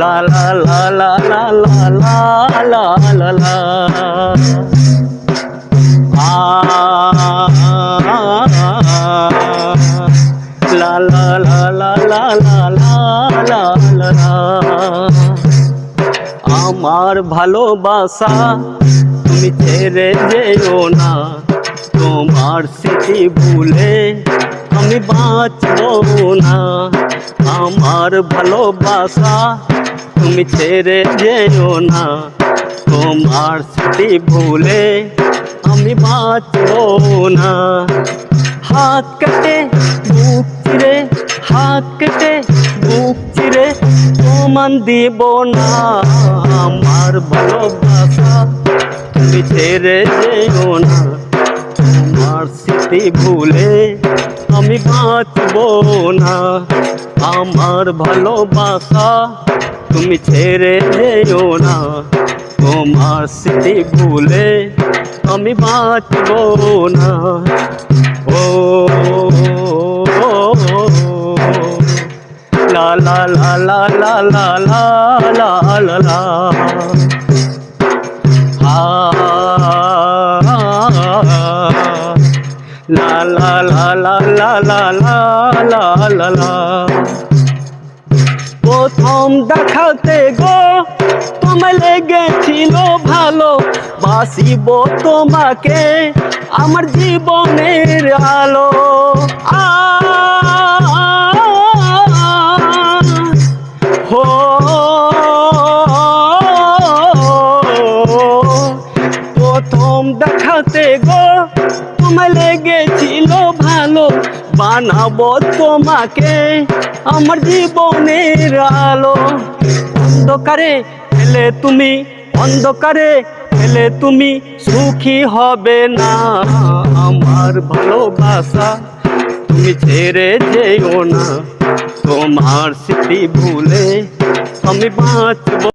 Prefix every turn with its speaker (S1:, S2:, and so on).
S1: লা লা লা লা লা লা লা লা লা লা লা লা লা লা লা লা লা লা আমার ভালোবাসা তুমি ছেড়ে যেও না তোমার স্মৃতি ভুলে আমি বাঁচব না। আমার ভালোবাসা তুমি ছেড়ে যেও না। তোমার স্মৃতি ভুলে আমি বাঁচব না। হাত কেটে বুক চিরে, হাত কেটে বুক চিরে প্রমাণ দিব না। আমার ভালোবাসা তুমি ছেড়ে যেও না। তোমার স্মৃতি ভুলে আমি বাঁচব না। আমার ভালোবাসা তুমি ছেড়ে যেও না। তোমার স্মৃতি ভুলে আমি বাঁচব না। ও, লা লা লা লা লা লা লা লা লা লা লা লা লা লা লা লা লা লা প্রথম দেখাতে গো, তোমায় লেগেছিল ভালো। বাসিব তোমাকে আমার জীবনের আলো। আ প্রথম দেখাতে গো, তোমায় লেগেছিল ভালো, বানাবো তোমাকে আমার জীবনের আলো। অন্ধকারে ফেলে তুমি, অন্ধকারে ফেলে তুমি সুখী হবে না। আমার ভালোবাসা তুমি ছেড়ে যেও না, তোমার স্মৃতি ভুলে আমি বাঁচব